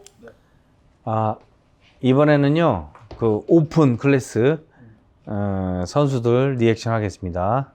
오. 아 이번에는요 그 오픈 클래스 어, 선수들 리액션 하겠습니다.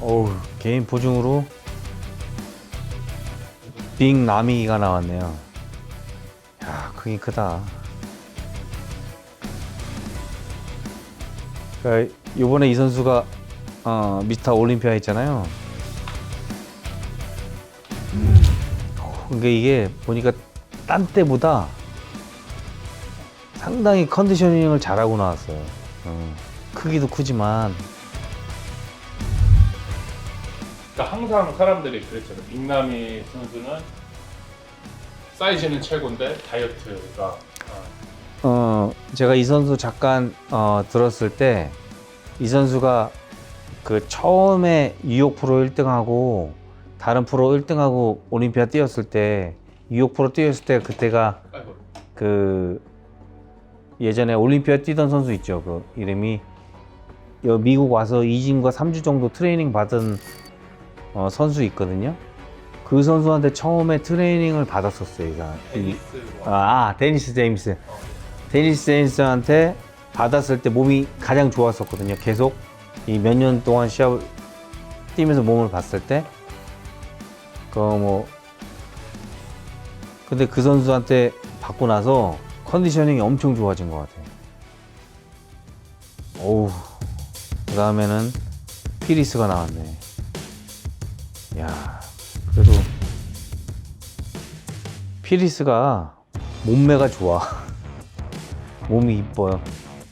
어우 개인 보증으로 빅 나미가 나왔네요. 야 크긴 크다. 그러니까 이번에 이 선수가 어, 미스터 올림피아 했잖아요. 그러니까 이게 보니까 딴 때보다 상당히 컨디셔닝을 잘하고 나왔어요. 어, 크기도 크지만 그러니까 항상 사람들이 그랬잖아요. 빅남이 선수는 사이즈는 최고인데 다이어트가 아, 어, 제가 이 선수 잠깐 어, 들었을 때 이 선수가 그 처음에 뉴욕 프로 1등하고 다른 프로 1등하고 올림피아 뛰었을 때 뉴욕 프로 뛰었을 때 그때가 그 예전에 올림피아 뛰던 선수 있죠. 그 이름이 여 미국 와서 이진과 3주 정도 트레이닝 받은 어, 선수 있거든요. 그 선수한테 처음에 트레이닝을 받았었어요. 이- 테니스 와. 아, 데니스 제임스. 데니스 제임스한테 받았을 때 몸이 가장 좋았었거든요. 계속 이 몇 년 동안 시합을 뛰면서 몸을 봤을 때. 그 뭐. 근데 그 선수한테 받고 나서 컨디셔닝이 엄청 좋아진 것 같아요. 어우. 그 다음에는 피리스가 나왔네. 야, 그래도 피리스가 몸매가 좋아. 몸이 이뻐요.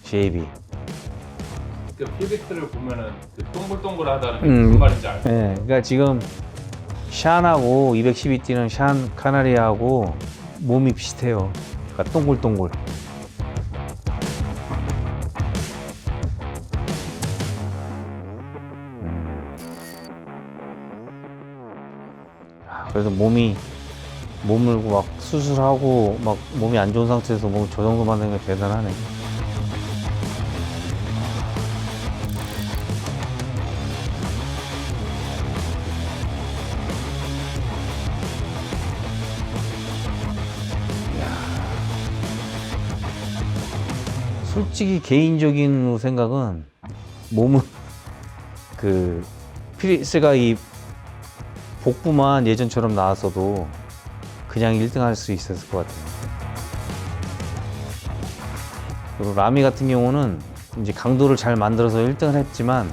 쉐입이. 그 피리스를 보면은 그 동글동글하다는 게 음. 무슨 말인지 알죠? 예, 그러니까 지금 샨하고 212 뛰는 샨 카나리아하고 몸이 비슷해요. 그러니까 동글동글. 음. 아, 그래서 몸이 몸을 막 수술하고 막 몸이 안 좋은 상태에서 몸 저 정도 만드는 게 대단하네. 솔직히 개인적인 생각은 몸은 그 피리스가 이 복부만 예전처럼 나왔어도 그냥 1등 할 수 있었을 것 같아요. 그리고 라미 같은 경우는 이제 강도를 잘 만들어서 1등을 했지만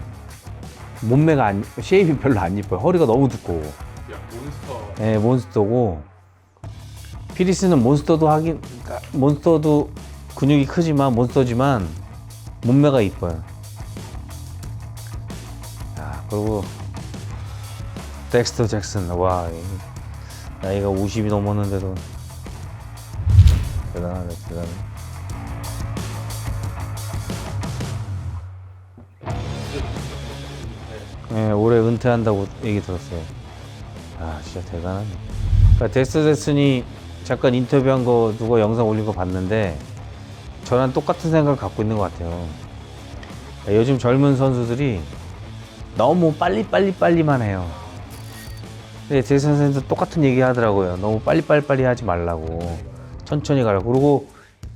몸매가 안, 쉐입이 별로 안 이뻐요. 허리가 너무 두꺼워. 야 몬스터. 예, 몬스터고 피리스는 몬스터도 하긴 그러니까 몬스터도 근육이 크지만 몬스터지만 몸매가 이뻐요. 야, 그리고 덱스터 잭슨 와이 나이가 50이 넘었는데도 대단하네 대단해. 예, 올해 은퇴한다고 얘기 들었어요. 아, 진짜 대단하네. 그러니까 데스 데슨이 잠깐 인터뷰한 거 누가 영상 올린 거 봤는데 저랑 똑같은 생각을 갖고 있는 것 같아요. 요즘 젊은 선수들이 너무 빨리 빨리 빨리만 해요. 근데 데스 선생님도 똑같은 얘기 하더라고요. 너무 빨리 빨리 빨리 하지 말라고 천천히 가라고. 그리고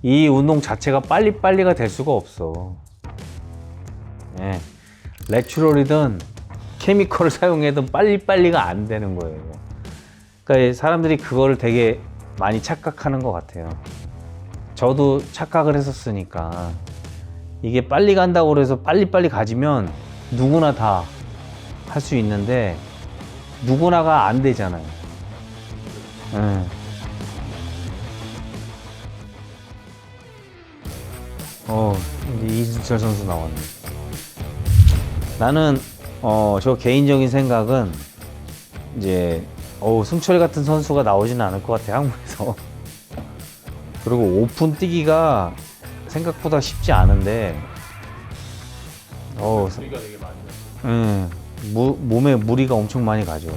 이 운동 자체가 빨리 빨리가 될 수가 없어. 예, 내추럴이든 케미컬을 사용해도 빨리빨리가 안 되는 거예요. 그러니까 사람들이 그거를 되게 많이 착각하는 것 같아요. 저도 착각을 했었으니까 이게 빨리 간다고 그래서 빨리빨리 가지면 누구나 다 할 수 있는데 누구나가 안 되잖아요. 예. 어, 이순철 선수 나왔네. 나는 어, 저 개인적인 생각은 이제 어, 승철이 같은 선수가 나오지는 않을 것 같아 한국에서. 그리고 오픈 뛰기가 생각보다 쉽지 않은데, 어, 소리가 되게 많이. 음, 무, 몸에 무리가 엄청 많이 가죠.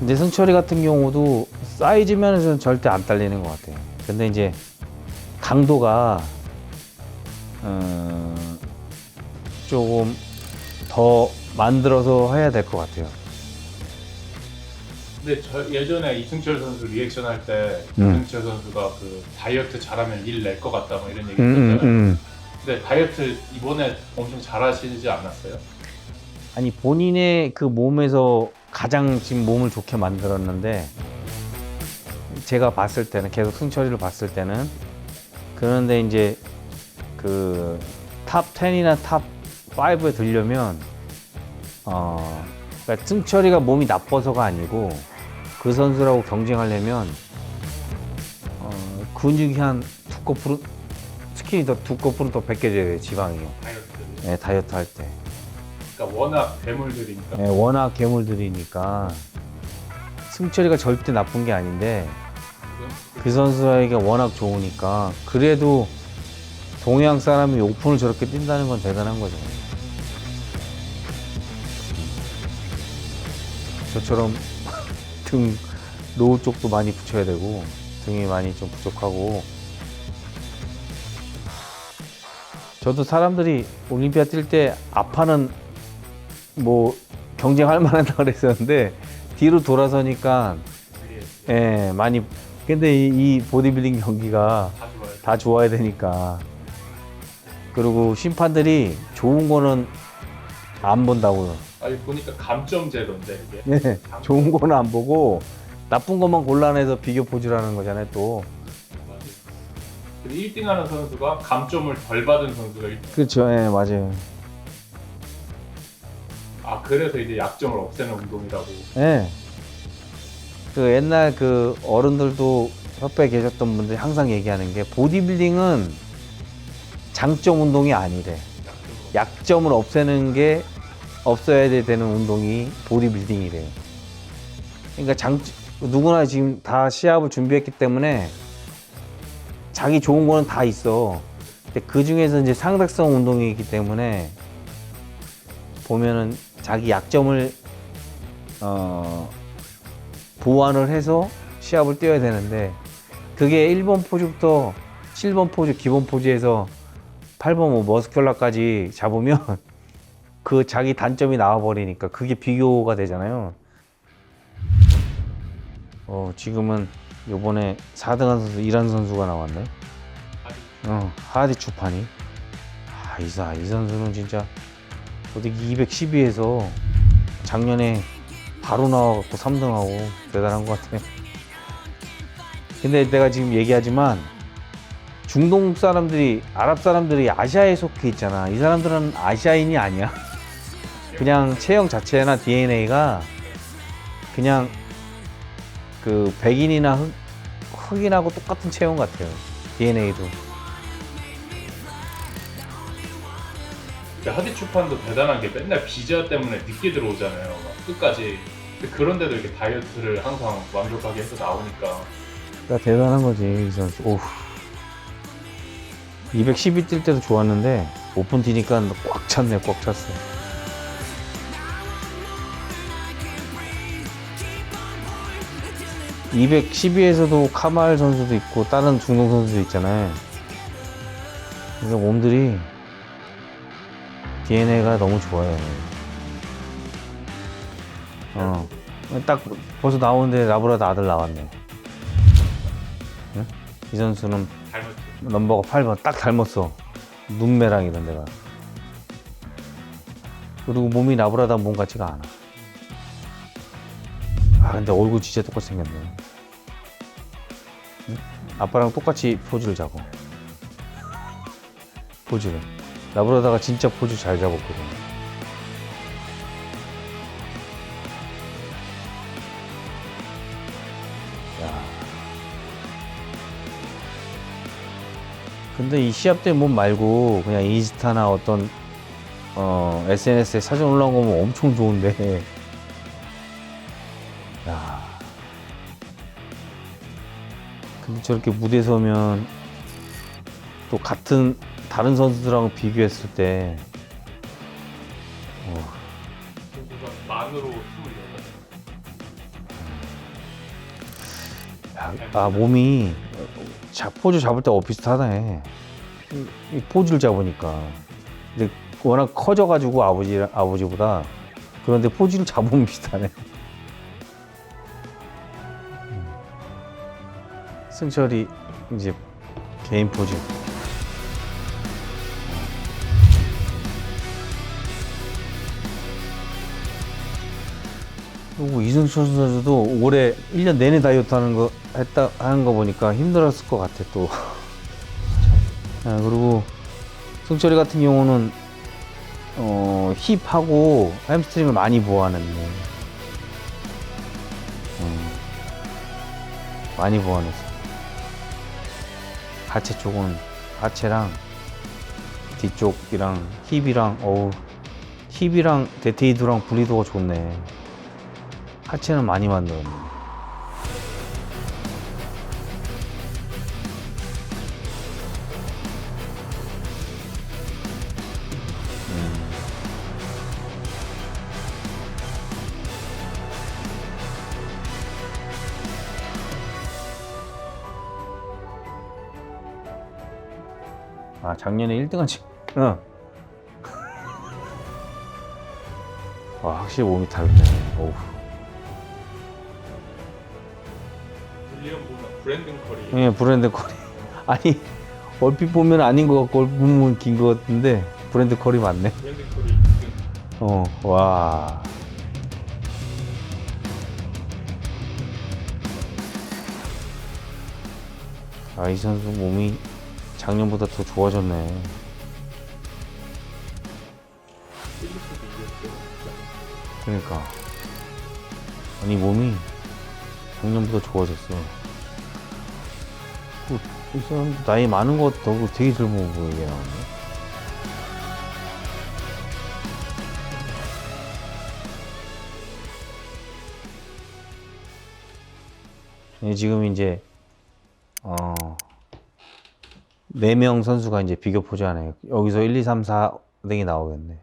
근데 승철이 같은 경우도 사이즈 면에서는 절대 안 딸리는 것 같아요. 근데 이제 강도가 음, 조금 더 만들어서 해야 될 것 같아요. 근데 저 예전에 이승철 선수 리액션 할 때 음. 이승철 선수가 그 다이어트 잘하면 일 낼 것 같다 뭐 이런 얘기 음, 음, 했잖아요. 음. 근데 다이어트 이번에 엄청 잘하시지 않았어요? 아니 본인의 그 몸에서 가장 지금 몸을 좋게 만들었는데 제가 봤을 때는 계속 승철이를 봤을 때는 그런데 이제 그 탑 10이나 탑 5에 들려면 어 그러니까 승철이가 몸이 나빠서가 아니고 그 선수라고 경쟁하려면 어 근육이 한 두 거푸른 스킨이 더 두 거푸른 더 벗겨져야 돼 지방이 다이어트. 예, 다이어트 할 때. 그러니까 워낙 괴물들이니까. 예, 워낙 괴물들이니까 승철이가 절대 나쁜 게 아닌데 그 선수에게 워낙 좋으니까 그래도 동양 사람이 오픈을 저렇게 뛴다는 건 대단한 거죠. 저처럼 등 노후 쪽도 많이 붙여야 되고 등이 많이 좀 부족하고 저도 사람들이 올림피아 뛸때 아파는 뭐 경쟁할 만하다 그랬었는데 뒤로 돌아서니까 예 많이 근데 이, 이 보디빌딩 경기가. 다 좋아야 되니까 그리고 심판들이 좋은 거는 안 본다고요 아니 보니까 감점 제로인데 이게. 예 좋은 거는 안 보고 나쁜 것만 골라내서 비교 포즈라는 거잖아요 또 그리고 1등 하는 선수가 감점을 덜 받은 선수가 1등. 그렇죠 예 맞아요 아 그래서 이제 약점을 없애는 운동이라고. 예. 그 옛날 그 어른들도 협회에 계셨던 분들이 항상 얘기하는 게 보디빌딩은 장점 운동이 아니래. 약점을 없애는 게 없어야 되는 운동이 보디빌딩이래요. 그러니까 장 누구나 지금 다 시합을 준비했기 때문에 자기 좋은 거는 다 있어. 근데 그 중에서 이제 상대성 운동이기 때문에 보면은 자기 약점을 어 보완을 해서 시합을 뛰어야 되는데 그게 1번 포즈부터 7번 포즈 기본 포즈에서 8번 뭐 머스큘라까지 잡으면 그 자기 단점이 나와 버리니까 그게 비교가 되잖아요. 어 지금은 요번에 4등한 선수 이란 선수가 나왔네. 어 하디 추파니. 아 이사 이 선수는 진짜 어디 212에서 작년에 바로 나와갖고 3등하고 대단한 것 같아요. 근데 내가 지금 얘기하지만 중동 사람들이 아랍 사람들이 아시아에 속해 있잖아. 이 사람들은 아시아인이 아니야. 그냥 체형 자체나 DNA가 그냥 그 백인이나 흑, 흑인하고 똑같은 체형 같아요. DNA도. 근데 하디추판도 대단한 게 맨날 비자 때문에 늦게 들어오잖아요. 막 끝까지. 근데 그런데도 이렇게 다이어트를 항상 완벽하게 해서 나오니까 그러니까 대단한 거지 이 선수. 오우. 212 뛸 때도 좋았는데 오픈 뛰니까 꽉 찼네, 꽉 찼어. (212에서도) 카말 선수도 있고 다른 중동 선수도 있잖아요. 그래서 몸들이 DNA가 너무 좋아요. 어 딱 벌써 나오는데 라브라도 아들 나왔네. 응? 이 선수는 닮았죠. 넘버가 8번 딱 닮았어. 눈매랑 이런 데가. 그리고 몸이 나브라다 몸 같지가 않아 아 근데 얼굴 진짜 똑같이 생겼네. 응? 아빠랑 똑같이 포즈를 잡아. 포즈를. 나브라다가 진짜 포즈 잘 잡았거든. 야. 근데 이 시합 때몸 말고 그냥 인스타나 어떤 어 SNS에 사진 올라온 거 보면 엄청 좋은데 근데 저렇게 무대 서면 또 같은 다른 선수들하고 비교했을 때 어, 만으로 28. 야, 아 몸이 자, 포즈 잡을 때가 비슷하네. 이, 이 포즈를 잡으니까. 근데 워낙 커져가지고 아버지 아버지보다 그런데 포즈를 잡으면 비슷하네. 승철이 이제 개인 포즈. 그리고 이승철 선수도 올해 1년 내내 다이어트 하는 거 했다 하는 거 보니까 힘들었을 것 같아 또. 아, 그리고 승철이 같은 경우는 어, 힙하고 햄스트링을 많이 보완했네. 음, 많이 보완했어. 하체 쪽은 하체랑 뒤쪽이랑 힙이랑 어우 힙이랑 데테이드랑 분리도가 좋네. 하체는 많이 만들었네. 작년에 1등한 지 응. 와 확실히 몸이 다르네. 어우. 윌리엄보다 브랜든 커리. 예, 브랜드 커리. 아니 얼핏 보면 아닌 것 같고 얼핏 보면 긴 것 같은데 브랜드 커리 맞네. 브랜든 커리 2등. 어, 와. 아, 이 선수 몸이 작년보다 더 좋아졌네. 그러니까. 아니, 몸이 작년보다 좋아졌어. 그, 이 사람 나이 많은 것 같다고 되게 젊어 보이게 나오네. 예, 지금 이제 어, 4명 선수가 이제 비교 포즈하네. 여기서 1, 2, 3, 4 등이 나오겠네.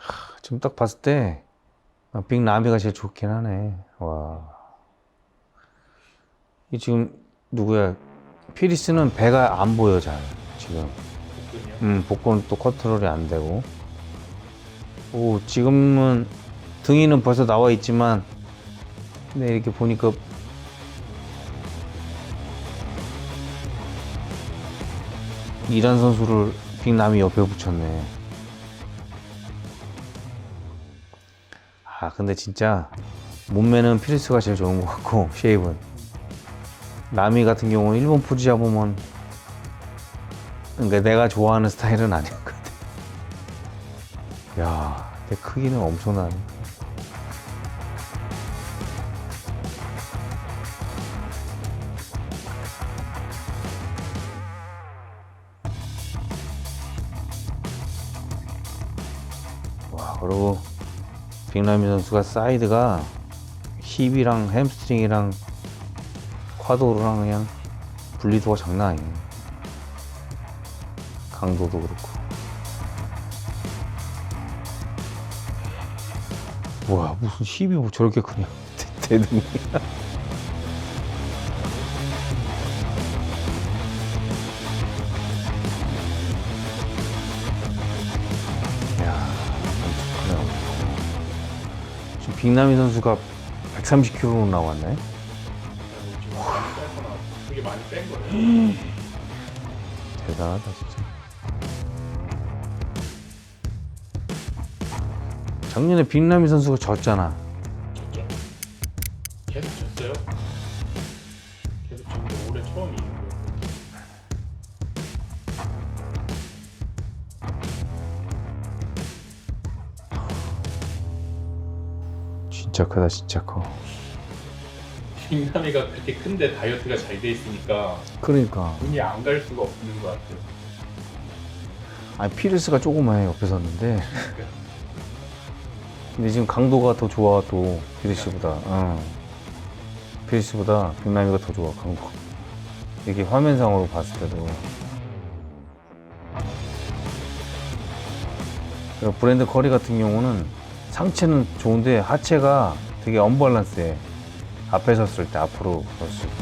하, 지금 딱 봤을 때 아, 빅라미가 제일 좋긴 하네. 와. 이 지금 누구야? 피리스는 배가 안 보여 잘 지금. 복근이요. 음, 복근은 또 컨트롤이 안 되고. 오, 지금은 등이는 벌써 나와 있지만, 근데 이렇게 보니까 이란 선수를 빅남이 옆에 붙였네. 아, 근데 진짜 몸매는 피리스가 제일 좋은 것 같고, 쉐입은. 라미 같은 경우는 일본 포지 잡으면 그러니까 내가 좋아하는 스타일은 아닌 것 같아. 야, 내 크기는 엄청나네. 그리고 빅라미 선수가 사이드가 힙이랑 햄스트링이랑 쿼도로랑 그냥 분리도가 장난 아니네. 강도도 그렇고. 뭐야 무슨 힙이 뭐 저렇게 크냐 대- 대등이. 빅나미 선수가 130kg로 나왔네. 되게 많이 뺀 거예요. 대단하다 진짜. 작년에 빅나미 선수가 졌잖아. 진짜 크다 진짜 커. 빅남이가 그렇게 큰데 다이어트가 잘 돼 있으니까 그러니까. 눈이 안 갈 수가 없는 것 같아요. 아니 피르스가 조그마해 옆에 섰는데. 근데 지금 강도가 더 좋아 또 피르스보다. 응. 피르스보다 빅나미가 더 좋아 강도. 이게 화면상으로 봤을 때도. 그리고 브랜드 커리 같은 경우는 상체는 좋은데 하체가 되게 언밸런스해. 앞에 섰을 때 앞으로 섰을 때.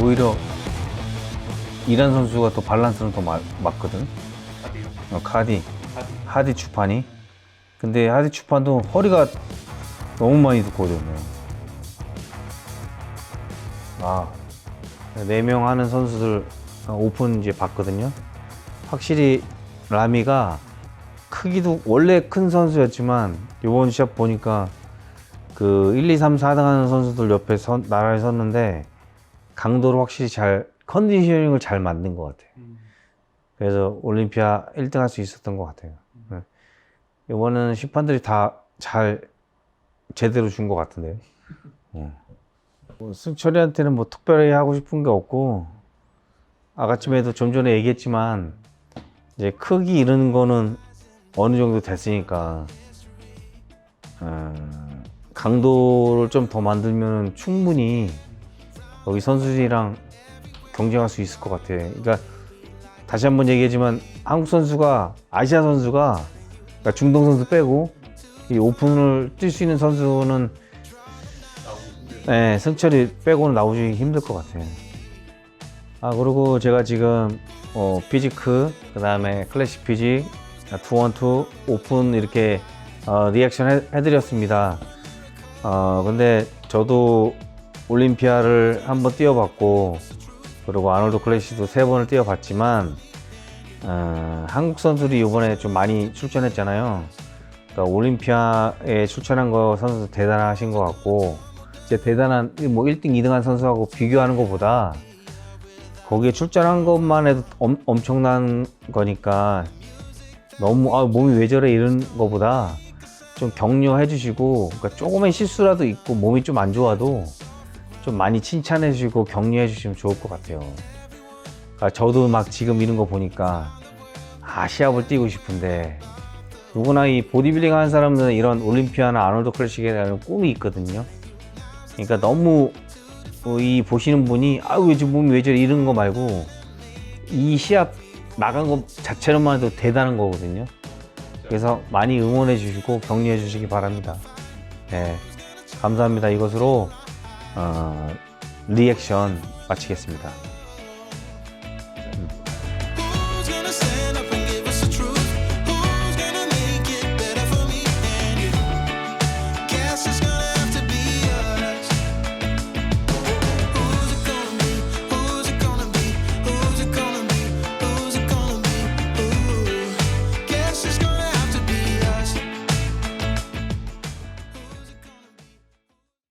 오히려 이란 선수가 또 밸런스는 더 맞, 맞거든. 어, 카디, 하디. 추판이. 근데 하디 추판도 허리가 너무 많이 두꺼워졌네. 아, 네명 하는 선수들 어, 오픈 이제 봤거든요. 확실히 라미가 크기도 원래 큰 선수였지만 이번 시합 보니까 그 1, 2, 3, 4등 하는 선수들 옆에 선, 나란히 섰는데 강도를 확실히 잘 컨디셔닝을 잘 만든 것 같아요. 음. 그래서 올림피아 1등 할 수 있었던 것 같아요. 네. 이번에는 심판들이 다 잘 제대로 준 것 같은데요. 어. 뭐 승철이한테는 뭐 특별히 하고 싶은 게 없고 아까쯤에도 좀 전에 얘기했지만 이제 크기 이런 거는 어느 정도 됐으니까 어, 강도를 좀 더 만들면 충분히 여기 선수들이랑 경쟁할 수 있을 것 같아. 그러니까 다시 한번 얘기하지만 한국 선수가 아시아 선수가 그러니까 중동 선수 빼고 이 오픈을 뛸 수 있는 선수는. 네, 승철이 빼고는 나오기 힘들 것 같아요. 아 그리고 제가 지금 어, 피지크 그 다음에 클래식 피직 투원투 오픈 이렇게 어, 리액션 해, 해드렸습니다. 어 근데 저도 올림피아를 한번 뛰어봤고 그리고 아놀드 클래식도 세 번을 뛰어봤지만 어, 한국 선수들이 이번에 좀 많이 출전했잖아요. 그러니까 올림피아에 출전한 거 선수 대단하신 것 같고 진짜 대단한 뭐 1등, 2등한 선수하고 비교하는 것보다 거기에 출전한 것만 해도 엄, 엄청난 거니까 너무 아, 몸이 왜 저래 이런 것보다 좀 격려해 주시고 그러니까 조금의 실수라도 있고 몸이 좀 안 좋아도 좀 많이 칭찬해 주시고 격려해 주시면 좋을 것 같아요. 그러니까 저도 막 지금 이런 거 보니까 아 시합을 뛰고 싶은데 누구나 이 보디빌딩 하는 사람들은 이런 올림피아나 아놀드 클래식에 대한 꿈이 있거든요. 그러니까 너무 어, 이 보시는 분이 아왜 지금 몸이 왜 저래 이런 거 말고 이 시합 나간 것 자체로만 해도 대단한 거거든요. 그래서 많이 응원해 주시고 격려해 주시기 바랍니다. 네, 감사합니다. 이것으로 어, 리액션 마치겠습니다.